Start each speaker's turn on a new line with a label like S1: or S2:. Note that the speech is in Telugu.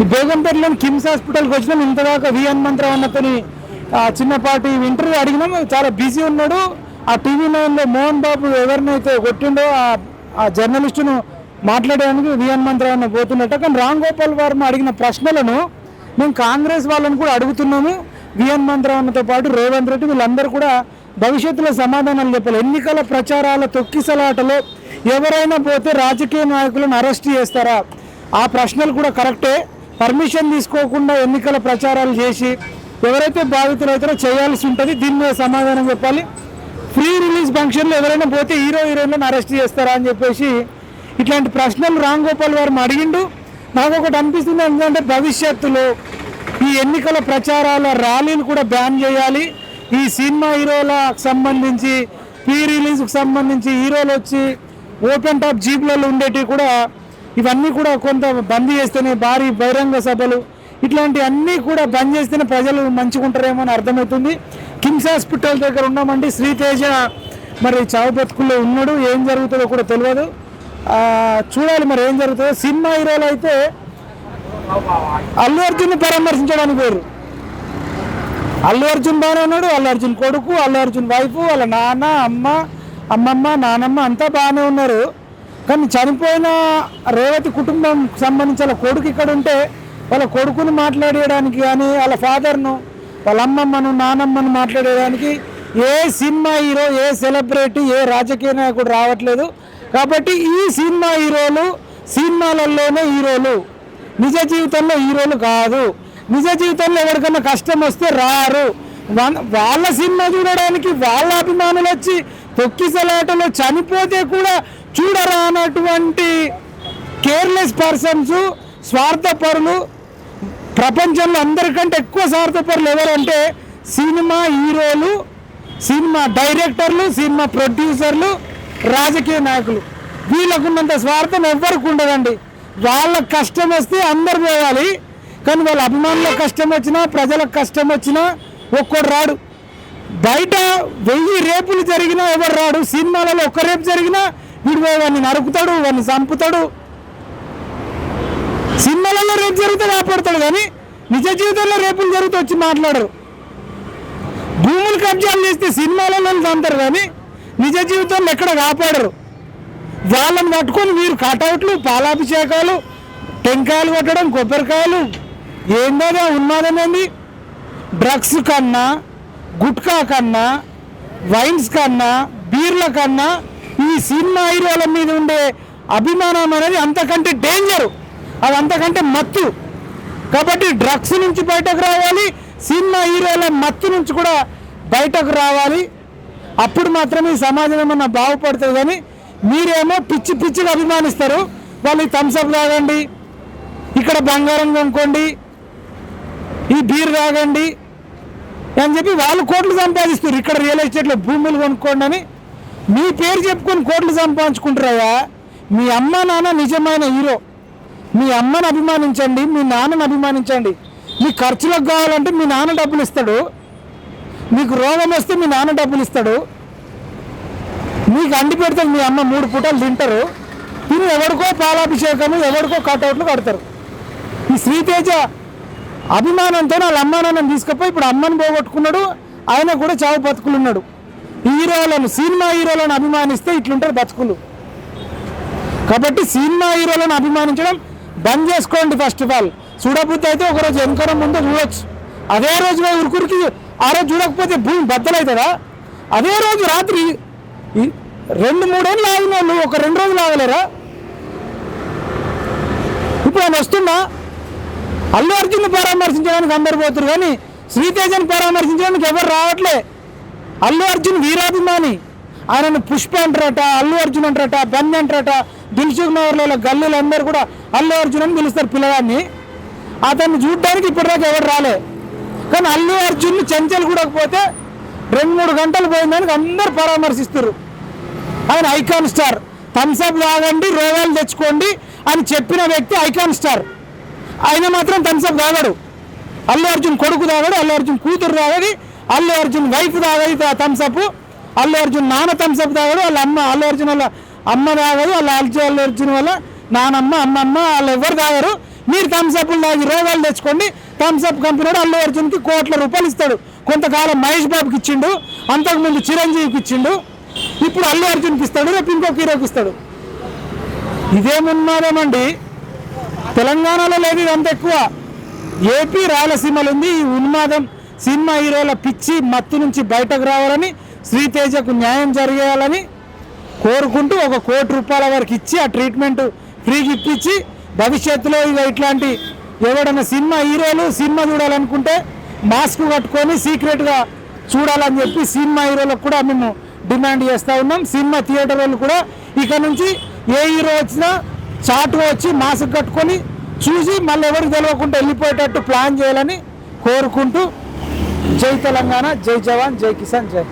S1: ఈ బేగంపేటలోని కిమ్స్ హాస్పిటల్కి వచ్చినాం. ఇంతదాకా వి హనుమంతరావు అన్నతోని చిన్నపాటి ఇంటర్వ్యూ అడిగినాం. చాలా బిజీ ఉన్నాడు. ఆ టీవీ నైన్లో మోహన్ బాబు ఎవరినైతే కొట్టిండో ఆ- ఆ జర్నలిస్టును మాట్లాడడానికి వి హనుమంతరావు అన్న పోతున్నట్ట. కానీ రామ్ గోపాల్ వర్మ అడిగిన ప్రశ్నలను మేము కాంగ్రెస్ వాళ్ళని కూడా అడుగుతున్నాము. వి హనుమంతరావు అన్నతో పాటు రేవంత్ రెడ్డి వీళ్ళందరూ కూడా భవిష్యత్తులో సమాధానాలు చెప్పాలి. ఎన్నికల ప్రచారాల తొక్కిసలాటలో ఎవరైనా పోతే రాజకీయ నాయకులను అరెస్ట్ చేస్తారా? ఆ ప్రశ్నలు కూడా కరెక్టే. పర్మిషన్ తీసుకోకుండా ఎన్నికల ప్రచారాలు చేసి ఎవరైతే బాధితులు అవుతారో చేయాల్సి ఉంటుంది. దీని మీద సమాధానం చెప్పాలి. ఫ్రీ రిలీజ్ ఫంక్షన్లో ఎవరైనా పోతే హీరో హీరోయిన్లను అరెస్ట్ చేస్తారా అని చెప్పేసి ఇట్లాంటి ప్రశ్నలు రామ్ గోపాల్ వర్మ అడిగిండు. నాకు ఒకటి అనిపిస్తుంది ఎందుకంటే భవిష్యత్తులో ఈ ఎన్నికల ప్రచారాల ర్యాలీలు కూడా బ్యాన్ చేయాలి. ఈ సినిమా హీరోలకు సంబంధించి ప్రీ రిలీజ్కి సంబంధించి హీరోలు వచ్చి ఓపెన్ టాప్ జీప్లలో ఉండేటివి కూడా ఇవన్నీ కూడా కొంత బంద్ చేస్తేనే భారీ బహిరంగ సభలు ఇట్లాంటి అన్నీ కూడా బంద్ చేస్తేనే ప్రజలు మంచిగా ఉంటారేమో అని అర్థమవుతుంది. కిమ్స్ హాస్పిటల్ దగ్గర ఉన్నామండి శ్రీతేజ మరి చావు బతుకుల్లో ఉన్నాడు ఏం జరుగుతుందో కూడా తెలియదు. చూడాలి మరి ఏం జరుగుతుందో. సినిమా హీరోలు అయితే అల్లు అర్జున్ పరామర్శించడానికి పోయారు. అల్లు అర్జున్ బాగానే ఉన్నాడు అల్లు అర్జున్ కొడుకు అల్లు అర్జున్ వైఫ్ వాళ్ళ నాన్న అమ్మ అమ్మమ్మ నానమ్మ అంతా బాగానే ఉన్నారు. కానీ చనిపోయిన రేవతి కుటుంబం సంబంధించి వాళ్ళ కొడుకు ఇక్కడ ఉంటే వాళ్ళ కొడుకును మాట్లాడేయడానికి కానీ వాళ్ళ ఫాదర్ను వాళ్ళ అమ్మమ్మను నానమ్మను మాట్లాడేయడానికి ఏ సినిమా హీరో ఏ సెలబ్రిటీ ఏ రాజకీయ నాయకుడు రావట్లేదు. కాబట్టి ఈ సినిమా హీరోలు సినిమాలలోనే హీరోలు. నిజ జీవితంలో హీరోలు కాదు. నిజ జీవితంలో ఎవరికైనా కష్టం వస్తే రారు. వాళ్ళ సినిమా చూడడానికి వాళ్ళ అభిమానులు వచ్చి తొక్కిసలాటలో చనిపోతే కూడా చూడరానటువంటి కేర్లెస్ పర్సన్స్ స్వార్థపరులు ప్రపంచంలో అందరికంటే ఎక్కువ స్వార్థపరులు ఎవరంటే సినిమా హీరోలు సినిమా డైరెక్టర్లు సినిమా ప్రొడ్యూసర్లు రాజకీయ నాయకులు. వీళ్ళకున్నంత స్వార్థం ఎవ్వరికి ఉండదండి. వాళ్ళ కష్టం వస్తే అందరు పోవాలి. కానీ వాళ్ళ అభిమానులకు కష్టం వచ్చినా ప్రజలకు కష్టం వచ్చినా ఒక్కడు రాడు. బయట వెయ్యి రేపులు జరిగినా ఎవరు రాడు? సినిమాలలో ఒక్క రేపు జరిగినా వీడు వాడిని నరుకుతాడు వాడిని చంపుతాడు. సినిమాలలో రేపు జరిగితే కాపాడతాడు కానీ నిజ జీవితంలో రేపులు జరిగితే వచ్చి మాట్లాడరు. భూములు కబ్జాలు చేస్తే సినిమాలలో చంపుతారు కానీ నిజ జీవితంలో ఎక్కడ కాపాడరు. వాళ్ళని పట్టుకొని వీరు కటౌట్లు పాలాభిషేకాలు టెంకాయలు కొట్టడం కొబ్బరికాయలు. ఏందో? ఉన్నదనేది డ్రగ్స్ కన్నా గుట్కా కన్నా వైన్స్ కన్నా బీర్ల కన్నా ఈ సినిమా హీరోల మీద ఉండే అభిమానం అనేది అంతకంటే డేంజర్. అది అంతకంటే మత్తు. కాబట్టి డ్రగ్స్ నుంచి బయటకు రావాలి సినిమా హీరోల మత్తు నుంచి కూడా బయటకు రావాలి. అప్పుడు మాత్రమే ఈ సమాజం ఏమన్నా బాగుపడుతుంది కానీ మీరేమో పిచ్చి పిచ్చిగా అభిమానిస్తారు. వాళ్ళు థమ్స్అప్ తాగండి ఇక్కడ బంగారం కొనుక్కోండి ఈ బీర్ తాగండి అని చెప్పి వాళ్ళు కోట్లు సంపాదిస్తారు. ఇక్కడ రియల్ ఎస్టేట్లో భూములు కొనుక్కోండి అని మీ పేరు చెప్పుకొని కోట్లు సంపాదించుకుంటారా మీ అమ్మ నాన్న నిజమైన హీరో. మీ అమ్మని అభిమానించండి మీ నాన్నని అభిమానించండి. మీ ఖర్చులకు కావాలంటే మీ నాన్న డబ్బులు ఇస్తాడు. మీకు రోగం వస్తే మీ నాన్న డబ్బులు ఇస్తాడు. మీకు అండి పెడతాడు మీ అమ్మ మూడు పూటలు తింటారు. తిని ఎవరికో పాలాభిషేకము ఎవరికో కటౌట్లు కడతారు. ఈ శ్రీతేజ అభిమానంతో వాళ్ళ అమ్మానాన్నని తీసుకుపోయి ఇప్పుడు అమ్మని పోగొట్టుకున్నాడు. ఆయన కూడా చావు బతుకులు ఉన్నాడు హీరోలను సినిమా హీరోలను అభిమానిస్తే ఇట్లుంటారు బతుకులు. కాబట్టి సినిమా హీరోలను అభిమానించడం బంద్ చేసుకోండి ఫస్ట్ ఆఫ్ ఆల్ చూడబుద్ధి అయితే ఒకరోజు వెనుకన ముందు చూడొచ్చు. అదే రోజు ఉరుకురికి ఆ రోజు చూడకపోతే భూమి బద్దలవుతుందా అదే రోజు రాత్రి ఈ రెండు మూడేళ్ళు ఆగిన వాళ్ళు ఒక రెండు రోజులు ఆగలేరా? ఇప్పుడు ఆయన వస్తున్నా అల్లు అర్జున్ పరామర్శించడానికి అందరు పోతున్నారు కానీ శ్రీతేజని పరామర్శించడానికి ఎవరు రావట్లే. అల్లు అర్జున్ వీరాభిమాని. ఆయనను పుష్ప అంటారట అల్లు అర్జున్ అంటారట బన్నీ అంటారట దిల్సుఖ్ నగర్లో గల్లీలు అందరూ కూడా అల్లు అర్జున్ అని పిలుస్తారు పిల్లగాన్ని అతన్ని చూడడానికి ఇప్పటిదాకా ఎవరు రాలే. కానీ అల్లు అర్జున్ చెంచల్ కూడా పోతే రెండు మూడు గంటలు పోయిందానికి అందరు పరామర్శిస్తారు. ఆయన ఐకాన్ స్టార్. థమ్స్అప్ తాగండి రోగాలు తెచ్చుకోండి అని చెప్పిన వ్యక్తి ఐకాన్ స్టార్. ఆయన మాత్రం థమ్స్అప్ తాగడు. అల్లు అర్జున్ కొడుకు తాగడు అల్లు అర్జున్ కూతురు తాగది అల్లు అర్జున్ వైఫ్ తాగదు థమ్స్అప్ అల్లు అర్జున్ నాన్న థమ్స్అప్ తాగదు వాళ్ళ అమ్మ అల్లు అర్జున్ వాళ్ళ అమ్మ తాగదు వాళ్ళ అల్జు అల్లు అర్జున్ వల్ల నానమ్మ అమ్మమ్మ వాళ్ళు ఎవరు తాగరు. మీరు థమ్స్అప్లు తాగి రోగాలు తెచ్చుకోండి. థమ్స్అప్ కంపెనీ అల్లు అర్జున్కి కోట్ల రూపాయలు ఇస్తాడు. కొంతకాలం మహేష్ బాబుకి ఇచ్చిండు అంతకుముందు చిరంజీవికి ఇచ్చిండు ఇప్పుడు అల్లు అర్జున్కి ఇస్తాడు రేపు ఇంకొక హీరోకి ఇస్తాడు. ఇదేమున్నారేమండి? తెలంగాణలో లేదు అంత ఎక్కువ. ఏపీ రాయలసీమలో ఉంది ఈ ఉన్మాదం. సినిమా హీరోల పిచ్చి మత్తు నుంచి బయటకు రావాలని శ్రీతేజకు న్యాయం జరిగేయాలని కోరుకుంటూ ఒక కోటి రూపాయల వరకు ఇచ్చి ఆ ట్రీట్మెంట్ ఫ్రీకి ఇప్పించి భవిష్యత్తులో ఇక ఇట్లాంటి ఎవడైనా సినిమా హీరోలు సినిమా చూడాలనుకుంటే మాస్క్ కట్టుకొని సీక్రెట్గా చూడాలని చెప్పి సినిమా హీరోలకు కూడా మేము డిమాండ్ చేస్తూ ఉన్నాం. సినిమా థియేటర్ వాళ్ళు కూడా ఇక నుంచి ఏ హీరో వచ్చినా చాటుగా వచ్చి మాస్క్ కట్టుకొని చూసి మళ్ళీ ఎవరికి తెలియకుండా వెళ్ళిపోయేటట్టు ప్లాన్ చేయాలని కోరుకుంటూ జై తెలంగాణ జై జవాన్ జై కిసాన్ జై